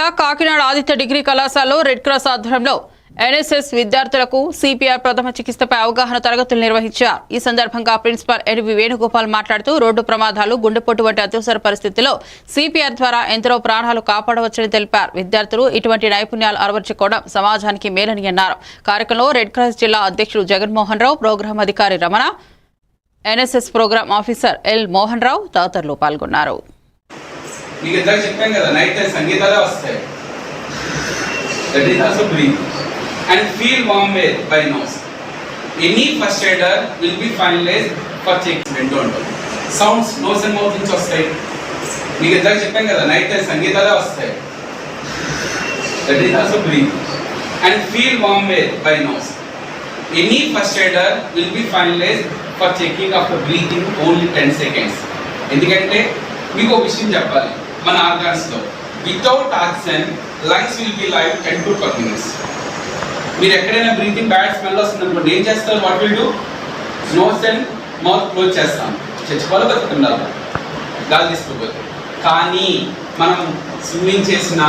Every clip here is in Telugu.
జిల్లా కాకినాడ ఆదిత్య డిగ్రీ కళాశాలలో రెడ్ క్రాస్ ఆధ్వర్యంలో ఎన్ఎస్ఎస్ విద్యార్థులకు సిపిఆర్ ప్రథమ చికిత్సపై అవగాహన తరగతులు నిర్వహించారు. ఈ సందర్భంగా ప్రిన్సిపాల్ ఎడివి వేణుగోపాల్ మాట్లాడుతూ రోడ్డు ప్రమాదాలు గుండెపోటు వంటి అత్యవసర పరిస్థితుల్లో సిపిఆర్ ద్వారా ఎందరో ప్రాణాలు కాపాడవచ్చని తెలిపారు. విద్యార్థులు ఇటువంటి నైపుణ్యాలు అలవర్చుకోవడం సమాజానికి మేలని అన్నారు. కార్యక్రమంలో రెడ్ క్రాస్ జిల్లా అధ్యక్షుడు జగన్మోహన్ రావు ప్రోగ్రాం అధికారి Ramana NSS program officer L Mohan Rao తదితరులు పాల్గొన్నారు. మీకు ఇద్దరు చెప్పాం కదా నైట్ టైం సంగీతాలే వస్తాయి. That is also breathe and feel warm way by nose any first aider will be finalize for check వింటూ ఉంటుంది సౌండ్స్ నోస్ అండ్ మౌత్ నుంచి వస్తాయి. మీకు ఇద్దరు చెప్పాం కదా నైట్ టైం సంగీతాలే వస్తాయి. That is also breathe and feel warm way by nose any first aider will be finalize for checking of the breathing only ten seconds ఎందుకంటే మీకు ఒక విషయం చెప్పాలి. మన ఆర్గాన్స్లో. Without oxygen lungs will be live ten to twelve minutes మీరు ఎక్కడైనా బ్రీతింగ్ బ్యాడ్ స్మెల్ వస్తుంది అనుకోండి ఏం చేస్తారు? What will do nose and mouth close చేస్తాం. చచ్చిపోవాలి బతుకుండాలి గాలి తీసుకోపోతే కానీ మనం స్విమ్మింగ్ చేసిన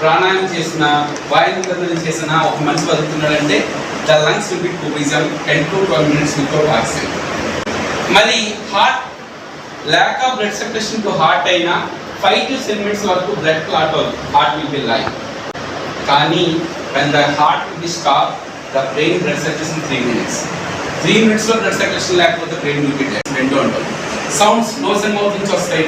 ప్రాణాయామం చేసిన వాయునిర్గమనం చేసిన ఒక మనిషి బతుకుతున్నాడంటే the lungs will be tourism ten to twelve minutes without oxygen మరి heart lack of blood circulation to heart అయినా ఫైవ్ టు సెవెన్ మినిట్స్ వరకు blood clot heart will be live కానీ when the heart will be stop the brain blood circulation three minutes three మినిట్స్లో బ్లడ్ సర్క్యులేషన్ లేకపోతే బ్రెయిన్ విల్ బి డెడ్ రెండు ఉంటుంది. సౌండ్స్ నోస్ అండ్ మౌత్ నుంచి వస్తాయి.